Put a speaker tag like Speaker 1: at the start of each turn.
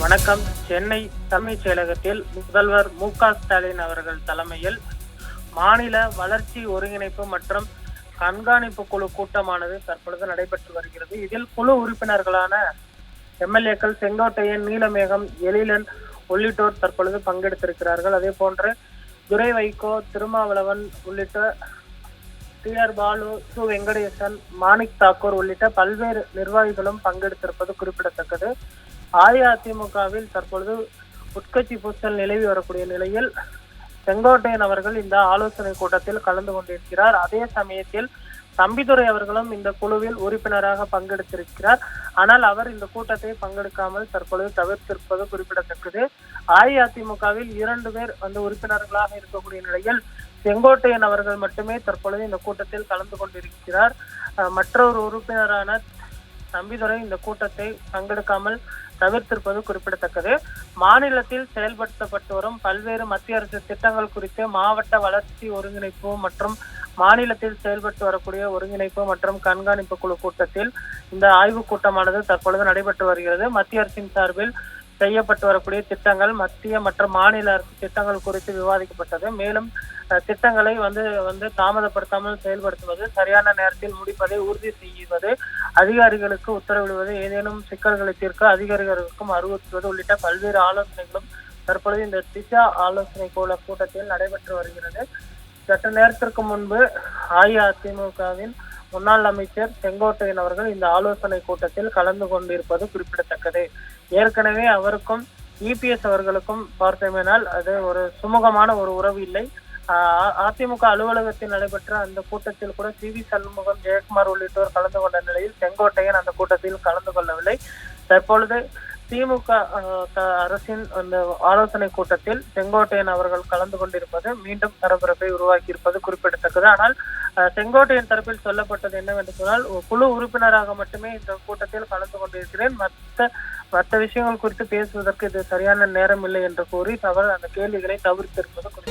Speaker 1: வணக்கம். சென்னை தலைமைச் செயலகத்தில் முதல்வர் மு க ஸ்டாலின் அவர்கள் தலைமையில் மாநில வளர்ச்சி ஒருங்கிணைப்பு மற்றும் கண்காணிப்பு குழு கூட்டமானது தற்பொழுது நடைபெற்று வருகிறது. இதில் குழு உறுப்பினர்களான எம்எல்ஏக்கள் செங்கோட்டையன் நீலமேகம் எழிலன் உள்ளிட்டோர் தற்பொழுது பங்கெடுத்திருக்கிறார்கள். அதே போன்று துரை வைகோ திருமாவளவன் உள்ளிட்ட டி ஆர் பாலு சு. வெங்கடேசன் மாணிக் தாக்கூர் உள்ளிட்ட பல்வேறு நிர்வாகிகளும் பங்கெடுத்திருப்பது குறிப்பிடத்தக்கது. அஇஅதிமுகவில் தற்பொழுது உட்கட்சி பூசல் நிலவி வரக்கூடிய நிலையில் செங்கோட்டையன் அவர்கள் இந்த ஆலோசனை கூட்டத்தில் கலந்து கொண்டிருக்கிறார். அதே சமயத்தில் தம்பிதுரை அவர்களும் இந்த குழுவில் உறுப்பினராக பங்கெடுத்திருக்கிறார். ஆனால் அவர் இந்த கூட்டத்தை பங்கெடுக்காமல் தற்பொழுது தவிர்த்திருப்பது குறிப்பிடத்தக்கது. அஇஅதிமுகவில் இரண்டு பேர் வந்து உறுப்பினர்களாக இருக்கக்கூடிய நிலையில் செங்கோட்டையன் அவர்கள் மட்டுமே தற்பொழுது இந்த கூட்டத்தில் கலந்து கொண்டிருக்கிறார். மற்றொரு உறுப்பினரான தம்பிதுரை இந்த கூட்டத்தை பங்கெடுக்காமல் தவிர்த்திருப்பது குறிப்பிடத்தக்கது. மாநிலத்தில் செயல்படுத்தப்பட்டு வரும் பல்வேறு மத்திய அரசு திட்டங்கள் குறித்து மாவட்ட வளர்ச்சி ஒருங்கிணைப்பு மற்றும் மாநிலத்தில் செயல்பட்டு வரக்கூடிய ஒருங்கிணைப்பு மற்றும் கண்காணிப்பு குழு கூட்டத்தில் இந்த ஆய்வுக் கூட்டமானது தற்பொழுது நடைபெற்று வருகிறது. மத்திய அரசின் சார்பில் செய்யப்பட்டு வரக்கூடிய திட்டங்கள் மத்திய மற்றும் மாநில அரசு திட்டங்கள் குறித்து விவாதிக்கப்பட்டது. மேலும் திட்டங்களை வந்து வந்து தாமதப்படுத்தாமல் செயல்படுத்துவது சரியான நேரத்தில் முடிப்பதை உறுதி செய்வது அதிகாரிகளுக்கு உத்தரவிடுவது ஏதேனும் சிக்கல்களை தீர்க்க அதிகாரிகளுக்கும் அறிவுறுத்துவது உள்ளிட்ட பல்வேறு ஆலோசனைகளும் தற்பொழுது இந்த திசா ஆலோசனை கூல கூட்டத்தில் நடைபெற்று வருகிறது. சற்று நேரத்திற்கு முன்பு அஇஅதிமுகவின் முன்னாள் அமைச்சர் செங்கோட்டையன் அவர்கள் இந்த ஆலோசனை கூட்டத்தில் கலந்து கொண்டிருப்பது குறிப்பிடத்தக்கது. ஏற்கனவே அவருக்கும் இபிஎஸ் அவர்களுக்கும் பார்த்தோமேனால் அது ஒரு சுமூகமான ஒரு உறவு இல்லை. அதிமுக அலுவலகத்தில் நடைபெற்ற அந்த கூட்டத்தில் கூட சி வி சண்முகம் ஜெயக்குமார் உள்ளிட்டோர் கலந்து கொண்ட நிலையில் செங்கோட்டையன் அந்த கூட்டத்தில் கலந்து கொள்ளவில்லை. தற்பொழுது திமுக அரசின் அந்த ஆலோசனை கூட்டத்தில் செங்கோட்டையன் அவர்கள் கலந்து கொண்டிருப்பது மீண்டும் பரபரப்பை உருவாக்கி இருப்பது குறிப்பிடத்தக்கது. ஆனால் செங்கோட்டையன் தரப்பில் சொல்லப்பட்டது என்னவென்று சொன்னால் குழு உறுப்பினராக மட்டுமே இந்த கூட்டத்தில் கலந்து கொண்டிருக்கிறேன். மற்ற மற்ற விஷயங்கள் குறித்து பேசுவதற்கு இது சரியான நேரம் இல்லை என்று கூறி அவர் அந்த கேள்விகளை தவிர்த்திருப்பது குறிப்பிடத்தக்கது